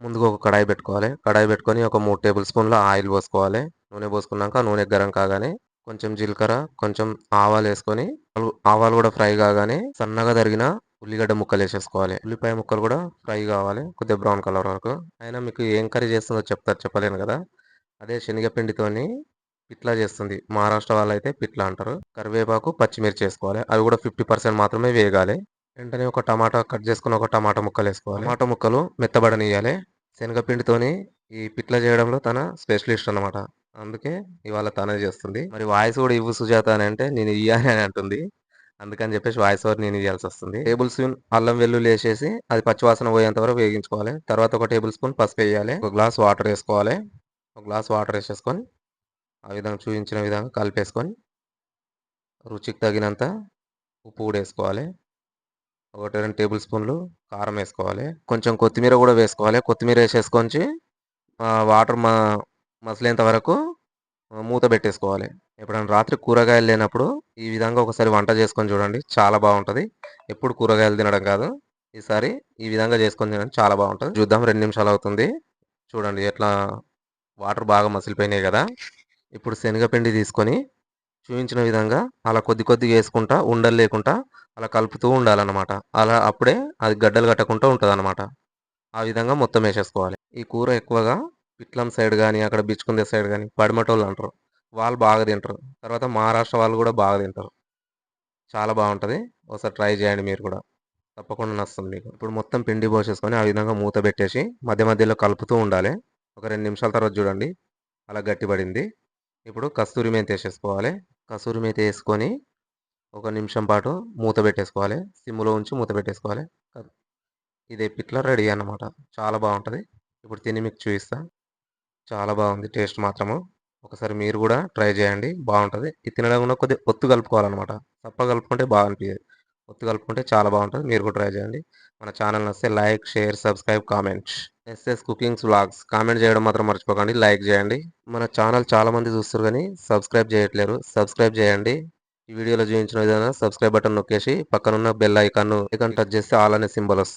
ముందుగా ఒక కడాయి పెట్టుకోవాలి. కడాయి పెట్టుకొని ఒక మూడు టేబుల్ స్పూన్ల ఆయిల్ పోసుకోవాలి. నూనె పోసుకున్నాక నూనె గరం కాగానే కొంచెం జీలకర్ర కొంచెం ఆవాలు వేసుకొని ఆవాలు కూడా ఫ్రై కాగానే సన్నగా తరిగిన ఉల్లిగడ్డ ముక్కలు వేసేసుకోవాలి. ఉల్లిపాయ ముక్కలు కూడా ఫ్రై కావాలి కొద్దిగా బ్రౌన్ కలర్ వరకు. అయినా మీకు ఏం కర్రీ చేస్తుందో చెప్తారు చెప్పలేను కదా. అదే శనగపిండితోని పిట్లా చేస్తుంది. మహారాష్ట్ర వాళ్ళు అయితే పిట్లా అంటారు. కరివేపాకు పచ్చిమిర్చి వేసుకోవాలి. అవి కూడా ఫిఫ్టీ పర్సెంట్ మాత్రమే వేగాలి. వెంటనే ఒక టమాటా కట్ చేసుకుని ఒక టమాటా ముక్కలు వేసుకోవాలి. టమాటా ముక్కలు మెత్తబడనియాలి శనగపిండితోని ఈ పిట్ల చేయడంలో తన స్పెషలిస్ట్ అన్నమాట. అందుకే ఇవాళ తనే చేస్తుంది. మరి వాయిస్ కూడా ఇవ్వు సుజాత అని అంటే నేను ఇయ్యాలి అని అంటుంది. అందుకని చెప్పేసి వాయిస్ ఓవర్ నేను ఇవ్వాల్సి వస్తుంది. టేబుల్ స్పూన్ అల్లం వెల్లుల్లి వేసేసి అది పచ్చివాసన పోయేంత వరకు వేగించుకోవాలి. తర్వాత ఒక టేబుల్ స్పూన్ పసుపు వేయాలి. ఒక గ్లాస్ వాటర్ వేసుకోవాలి. ఒక గ్లాస్ వాటర్ వేసేసుకొని ఆ విధంగా చూపించిన విధంగా కలిపేసుకొని రుచికి తగినంత ఉప్పు కూడా వేసుకోవాలి. ఒకటి రెండు టేబుల్ స్పూన్లు కారం వేసుకోవాలి. కొంచెం కొత్తిమీర కూడా వేసుకోవాలి. కొత్తిమీర వేసేసుకొని వాటర్ మా మసిలేంత వరకు మూత పెట్టేసుకోవాలి. ఎప్పుడైనా రాత్రి కూరగాయలు లేనప్పుడు ఈ విధంగా ఒకసారి వంట చేసుకొని చూడండి. చాలా బాగుంటుంది. ఎప్పుడు కూరగాయలు తినడం కాదు. ఈసారి ఈ విధంగా చేసుకొని తినడం. చాలా బాగుంటుంది. చూద్దాం. రెండు నిమిషాలు అవుతుంది. చూడండి ఎట్లా వాటర్ బాగా మసిలిపోయినాయి కదా. ఇప్పుడు శనగపిండి తీసుకొని చూపించిన విధంగా అలా కొద్ది కొద్దిగా వేసుకుంటా ఉండలు లేకుండా అలా కలుపుతూ ఉండాలన్నమాట. అలా అప్పుడే అది గడ్డలు కట్టకుండా ఉంటుంది ఆ విధంగా మొత్తం వేసేసుకోవాలి. ఈ కూర ఎక్కువగా పిట్లం సైడ్ కానీ అక్కడ బిచ్చుకుందే సైడ్ కానీ పడిమటోళ్ళు అంటారు. వాళ్ళు బాగా తింటారు. తర్వాత మహారాష్ట్ర వాళ్ళు కూడా బాగా తింటారు. చాలా బాగుంటుంది. ఒకసారి ట్రై చేయండి మీరు కూడా. తప్పకుండా నస్తుంది మీకు. ఇప్పుడు మొత్తం పిండి పోసేసుకొని ఆ విధంగా మూత పెట్టేసి మధ్య మధ్యలో కలుపుతూ ఉండాలి. ఒక రెండు నిమిషాల తర్వాత చూడండి. అలా గట్టిపడింది. ఇప్పుడు కస్తూరి మెంతి వేసేసుకోవాలి. కసూరి మెంతి వేసుకొని ఒక నిమిషం పాటు మూత పెట్టేసుకోవాలి. సిమ్లో ఉంచి మూత పెట్టేసుకోవాలి. ఇదే పిట్ల రెడీ అన్నమాట. చాలా బాగుంటుంది. ఇప్పుడు తిని మీకు చూపిస్తాను చాలా బాగుంది టేస్ట్ మాత్రము. ఒకసారి మీరు కూడా ట్రై చేయండి. బాగుంటుంది. ఇది తినడం కూడా కొద్దిగా ఒత్తు కలుపుకోవాలన్నమాట. తప్ప కలుపుకుంటే బాగా అనిపించదు ఒత్తు కలుపుకుంటే చాలా బాగుంటుంది. మీరు కూడా ట్రై చేయండి. మన ఛానల్ వస్తే like share subscribe comment. SS cookings vlogs. Comment చేయడం మాత్రం మర్చిపోకండి. లైక్ చేయండి. మన ఛానల్ చాలా మంది చూస్తారు కానీ సబ్స్క్రైబ్ చేయట్లేరు. సబ్స్క్రైబ్ చేయండి. ఈ వీడియోలో చూపించిన విధంగా సబ్స్క్రైబ్ బటన్ నొక్కేసి పక్కనున్న బెల్ ఐకాన్ ఐకాన్ టచ్ చేస్తే ఆల్ అనే సింబల్ వస్తుంది.